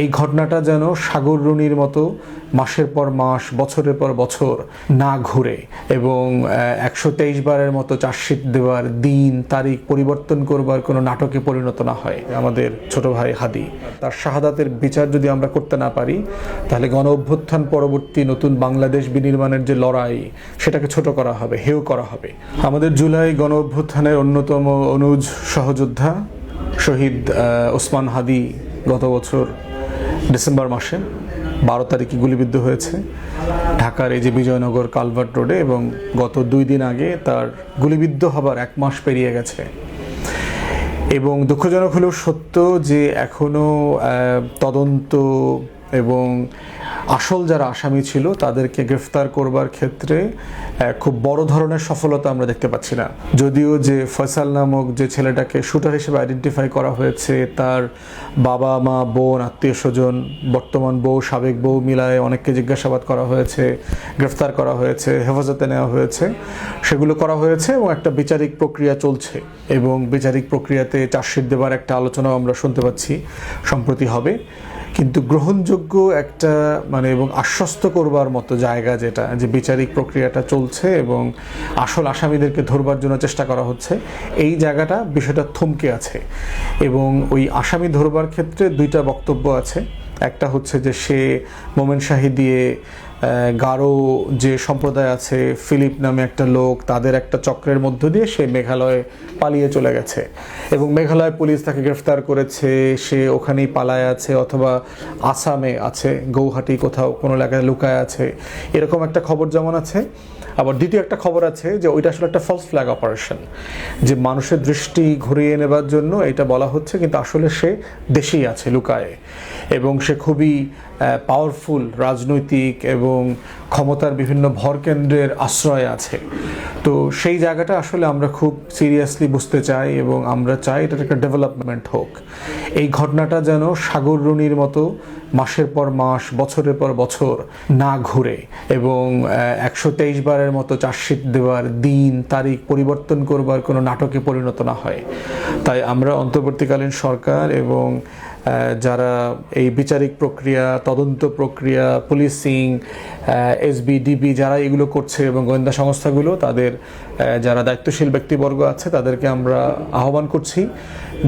এই ঘটনাটা যেন সাগর রুনির মতো মাসের পর মাস, বছরের পর বছর না ঘুরে এবং একশো তেইশ বারের মতো চার্জশিট দেওয়ার দিন, তারিখ পরিবর্তন করবার কোনো নাটকে পরিণত না হয় আমাদের ছোট ভাই হাদি। তার শাহাদাতের বিচার যদি আমরা করতে না পারি, তাহলে গণ অভ্যুত্থান পরবর্তী নতুন বাংলাদেশ বিনির্মাণের যে লড়াই, সেটাকে ছোট করা হবে, হেয় করা হবে। আমাদের জুলাই গণ অভ্যুত্থানের অন্যতম অনুজ সহযোদ্ধা শহীদ ওসমান হাদি গত বছর ডিসেম্বর মাসে বারো তারিখে গুলিবিদ্ধ হয়েছে। ঢাকার এই যে বিজয়নগর, কালভার্ট রোডে এবং গত দুই দিন আগে তার গুলিবিদ্ধ হবার এক মাস পেরিয়ে গেছে। এবং দুঃখজনক হলেও সত্য যে এখনও তদন্ত এবং আসল যারা আসামি ছিল, তাদেরকে গ্রেফতার করবার ক্ষেত্রে খুব বড় ধরনের সফলতা আমরা দেখতে পাচ্ছি না। যদিও যে ফয়সাল নামক যে ছেলেটাকে শুটার হিসেবে আইডেন্টিফাই করা হয়েছে, তার বাবা, মা, বোন, আত্মীয় স্বজন, বর্তমান বউ, সাবেক বউ মিলায় অনেককে জিজ্ঞাসাবাদ করা হয়েছে, গ্রেফতার করা হয়েছে, হেফাজতে নেওয়া হয়েছে। সেগুলো করা হয়েছে এবং একটা বিচারিক প্রক্রিয়া চলছে এবং বিচারিক প্রক্রিয়াতে চার্জশিট দেবার একটা আলোচনাও আমরা শুনতে পাচ্ছি, সম্প্রতি হবে। কিন্তু গ্রহণযোগ্য একটা মানে এবং আশ্বস্ত করবার মতো জায়গা যেটা, যে বিচারিক প্রক্রিয়াটা চলছে এবং আসল আসামিদেরকে ধরবার জন্য চেষ্টা করা হচ্ছে, এই জায়গাটা বিষয়টা থমকে আছে। এবং ওই আসামি ধরবার ক্ষেত্রে দুইটা বক্তব্য আছে। একটা হচ্ছে যে সে মোমেন শাহি দিয়ে গারো যে সম্প্রদায় আছে, ফিলিপ নামে একটা লোক, তাদের একটা চক্রের মধ্য দিয়ে সে মেঘালয়ে পালিয়ে চলে গেছে। এবং মেঘালয় পুলিশ তাকে গ্রেফতার করেছে, সে ওখানেই পালায় আছে অথবা আসামে আছে, গৌহাটি কোথাও কোনো এলাকায় লুকায় আছে। এরকম একটা খবর যেমন আছে, আবার দ্বিতীয় একটা খবর আছে যে ওইটা আসলে একটা ফলস ফ্ল্যাগ অপারেশন যে মানুষের দৃষ্টি ঘুরিয়ে নেবার জন্য এটা বলা হচ্ছে, কিন্তু আসলে সে দেশেই আছে, লুকায়ে। এবং সে খুবই পাওয়ারফুল রাজনৈতিক এবং ক্ষমতার বিভিন্ন ভরকেন্দ্রের আশ্রয় আছে। তো সেই জায়গাটা আসলে আমরা খুব সিরিয়াসলি বুঝতে চাই এবং আমরা চাই এটার একটা ডেভেলপমেন্ট হোক। এই ঘটনাটা যেন সাগর রুনির মতো মাসের পর মাস, বছরের পর বছর না ঘুরে এবং একশো তেইশ বারের মতো চার্জশিট দেওয়ার দিন, তারিখ পরিবর্তন করবার কোনো নাটকে পরিণত না হয়। তাই আমরা অন্তর্বর্তীকালীন সরকার এবং যারা এই বিচারিক প্রক্রিয়া, তদন্ত প্রক্রিয়া, পুলিশিং এসবি ডিবি যারা এগুলো করছে এবং গোয়েন্দা সংস্থাগুলো, তাদের যারা দায়িত্বশীল ব্যক্তিবর্গ আছে, তাদেরকে আমরা আহ্বান করছি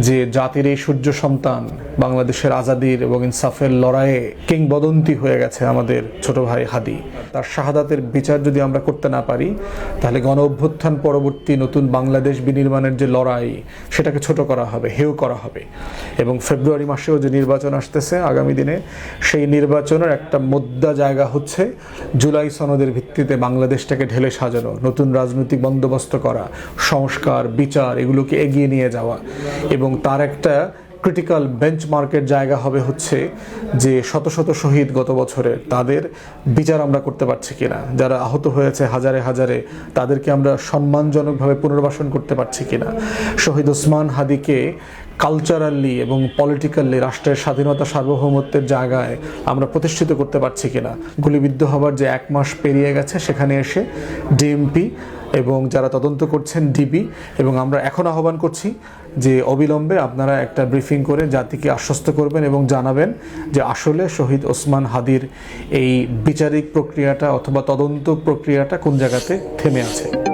যে জাতির এই সূর্য সন্তান বাংলাদেশের আজাদির এবং ইনসাফের লড়াইয়ে কিংবদন্তি হয়ে গেছে আমাদের ছোট ভাই হাদি। তার শাহাদাতের বিচার যদি আমরা করতে না পারি, তাহলে গণ অভ্যুত্থান পরবর্তী নতুন বাংলাদেশ বিনির্মাণের যে লড়াই, সেটাকে ছোট করা হবে, হেয় করা হবে এবং ফেব্রুয়ারি মাসেও যে নির্বাচন আসতেছে আগামী দিনে, সেই নির্বাচনের একটা মুদ্রা জায়গা হচ্ছে জুলাই সনদের ভিত্তিতে বাংলাদেশটাকে ঢেলে সাজানো, নতুন রাজনৈতিক বন্দোবস্ত করা, সংস্কার, বিচার, এগুলোকে এগিয়ে নিয়ে যাওয়া এবং তার একটা ক্রিটিক্যাল বেঞ্চমার্কের জায়গা হবে হচ্ছে যে শত শত শহীদ গত বছরের তাদের বিচার আমরা করতে পারছি কিনা। যারা আহত হয়েছে হাজারে হাজারে, তাদেরকে আমরা সম্মানজনকভাবে পুনর্বাসন করতে পারছি কিনা। শহীদ ওসমান হাদিকে কালচারালি এবং পলিটিক্যালি রাষ্ট্রের স্বাধীনতা সার্বভৌমত্বের জায়গায় আমরা প্রতিষ্ঠিত করতে পারছি কিনা। গুলিবিদ্ধ হবার যে এক মাস পেরিয়ে গেছে, সেখানে এসে ডিএমপি এবং যারা তদন্ত করছেন ডিবি, এবং আমরা এখন আহ্বান করছি যে অবিলম্বে আপনারা একটা ব্রিফিং করে জাতিকে আশ্বস্ত করবেন এবং জানাবেন যে আসলে শহীদ ওসমান হাদির এই বিচারিক প্রক্রিয়াটা অথবা তদন্ত প্রক্রিয়াটা কোন জায়গাতে থেমে আছে।